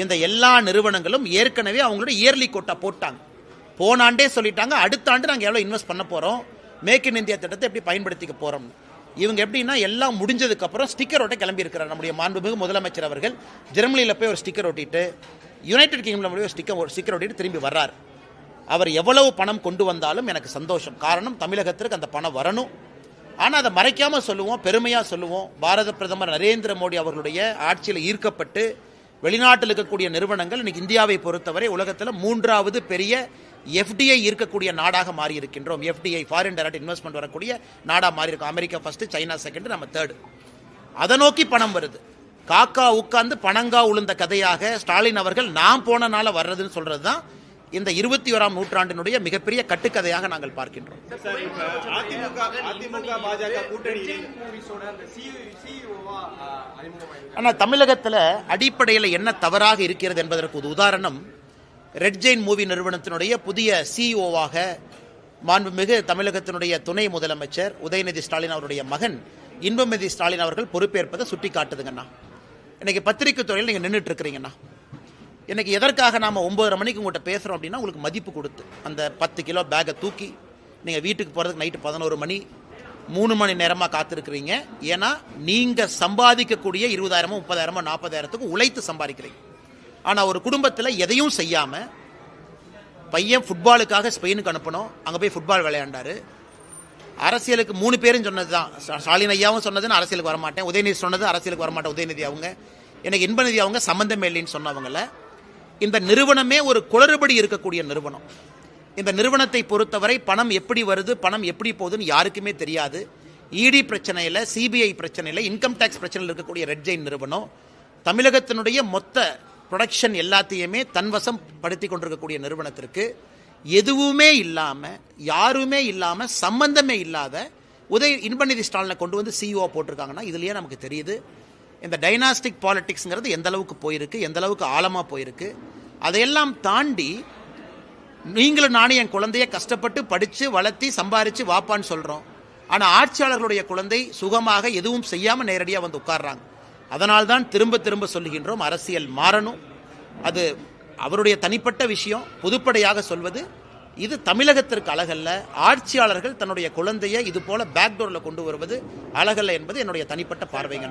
இந்த எல்லா நிறுவனங்களும் ஏற்கனவே அவங்களோட இயர்லி கோட்டா போட்டாங்க. போன ஆண்டே சொல்லிட்டாங்க அடுத்த ஆண்டு நாங்கள் எவ்வளோ இன்வெஸ்ட் பண்ண போகிறோம் மேக் இன் இந்தியா திட்டத்தை எப்படி பயன்படுத்திக்க போகிறோம் இவங்க எப்படின்னா எல்லாம் முடிஞ்சதுக்கப்புறம் ஸ்டிக்கர் ஒட்ட கிளம்பி இருக்கிறார் நம்முடைய மாண்புமிகு முதலமைச்சர் அவர்கள். ஜெர்மனியில் போய் ஒரு ஸ்டிக்கர் ஒட்டிட்டு யுனைடெட் கிங்டம்ல போய் ஒரு ஸ்டிக்கர் ஒரு ஸ்டிக்கர் ஒட்டிட்டு திரும்பி வர்றார். அவர் எவ்வளவு பணம் கொண்டு வந்தாலும் எனக்கு சந்தோஷம். காரணம் தமிழகத்திற்கு அந்த பணம் வரணும். ஆனால் அதை மறைக்காமல் சொல்லுவோம் பெருமையாக சொல்லுவோம். பாரத பிரதமர் நரேந்திர மோடி அவர்களுடைய ஆட்சியில் ஈர்க்கப்பட்டு வெளிநாட்டில் இருக்கக்கூடிய நிறுவனங்கள் இன்னைக்கு இந்தியாவை பொறுத்தவரை உலகத்தில் மூன்றாவது பெரிய எஃப்டிஐ இருக்கக்கூடிய நாடாக மாறி இருக்கின்றோம் எஃப்டிஐ ஃபாரின் டைரக்ட் இன்வெஸ்ட்மெண்ட் வரக்கூடிய நாடாக மாறி இருக்கும் அமெரிக்கா ஃபர்ஸ்ட் சைனா செகண்ட் நம்ம தேர்டு அதை நோக்கி பணம் வருது. காக்கா உட்கார்ந்து பணங்கா உளுந்த கதையாக ஸ்டாலின் அவர்கள் நான் போனனால வர்றதுன்னு சொல்றது தான் இந்த இருபத்தி ஓராம் நூற்றாண்டினுடைய மிகப்பெரிய கட்டுக்கதையாக நாங்கள் பார்க்கின்றோம். ஆனால் தமிழகத்தில் அடிப்படையில் என்ன தவறாக இருக்கிறது என்பதற்கு ஒரு உதாரணம் ரெட் ஜெயின் மூவி நிறுவனத்தினுடைய புதிய சிஇஓவாக மாண்புமிகு தமிழகத்தினுடைய துணை முதலமைச்சர் உதயநிதி ஸ்டாலின் அவருடைய மகன் இன்பநிதி ஸ்டாலின் அவர்கள் பொறுப்பேற்பதை சுட்டி காட்டுதுங்கண்ணா இன்னைக்கு பத்திரிக்கை துறையில் நீங்கள் நின்றுட்டு இருக்கிறீங்கண்ணா இன்னைக்கு எதற்காக நாம் ஒம்பதரை மணிக்கு உங்கள்கிட்ட பேசுகிறோம் அப்படின்னா உங்களுக்கு மதிப்பு கொடுத்து அந்த பத்து கிலோ பேக்கை தூக்கி நீங்கள் வீட்டுக்கு போகிறதுக்கு நைட்டு பதினோரு மணி மூணு மணி நேரமாக காத்திருக்கிறீங்க. ஏன்னா நீங்கள் சம்பாதிக்கக்கூடிய இருபதாயிரமோ முப்பதாயிரமோ நாற்பதாயிரத்துக்கு உழைத்து சம்பாதிக்கிறீங்க. ஆனால் ஒரு குடும்பத்தில் எதையும் செய்யாமல் பையன் ஃபுட்பாலுக்காக ஸ்பெயினுக்கு அனுப்பணும் அங்கே போய் ஃபுட்பால் விளையாண்டாரு. அரசியலுக்கு மூணு பேரும் சொன்னது தான் ஸ்டாலின் ஐயாவும் சொன்னதுன்னு அரசியலுக்கு வரமாட்டேன். உதயநிதி சொன்னது அரசியலுக்கு வரமாட்டேன். உதயநிதி அவங்க எனக்கு இன்பநிதி அவங்க சம்மந்தமே இல்லைன்னு சொன்னவங்கள இந்த நிறுவனமே ஒரு குளறுபடி இருக்கக்கூடிய நிறுவனம். இந்த நிறுவனத்தை பொறுத்தவரை பணம் எப்படி வருது பணம் எப்படி போகுதுன்னு யாருக்குமே தெரியாது. இடி பிரச்சனையில் சிபிஐ பிரச்சனையில் இன்கம் டேக்ஸ் பிரச்சனையில் இருக்கக்கூடிய ரெட் ஜெயின் நிறுவனம் தமிழகத்தினுடைய மொத்த ப்ரொடக்ஷன் எல்லாத்தையுமே தன்வசம் படுத்தி கொண்டிருக்கக்கூடிய நிறுவனத்திற்கு எதுவுமே இல்லாமல் யாருமே இல்லாமல் சம்பந்தமே இல்லாத உதய இன்பநிதி ஸ்டாலினை கொண்டு வந்து சிஇஓ போட்டிருக்காங்கன்னா இதுலேயே நமக்கு தெரியுது. இந்த டைனாஸ்டிக் பாலிட்டிக்ஸுங்கிறது எந்த அளவுக்கு போயிருக்கு எந்த அளவுக்கு ஆழமாக போயிருக்கு. அதையெல்லாம் தாண்டி நீங்களும் நானும் என் குழந்தைய கஷ்டப்பட்டு படித்து வளர்த்தி சம்பாரித்து வாப்பான்னு சொல்கிறோம் ஆனால் ஆட்சியாளர்களுடைய குழந்தை சுகமாக எதுவும் செய்யாமல் நேரடியாக வந்து உட்கார்றாங்க. அதனால்தான் திரும்ப திரும்ப சொல்லுகின்றோம் அரசியல் மாறணும். அது அவருடைய தனிப்பட்ட விஷயம் பொதுப்படையாக சொல்வது இது தமிழகத்திற்கு அழகல்ல. ஆட்சியாளர்கள் தன்னுடைய குழந்தையை இது போல பேக்டோரில் கொண்டு வருவது அழகல்ல என்பது என்னுடைய தனிப்பட்ட பார்வைங்க.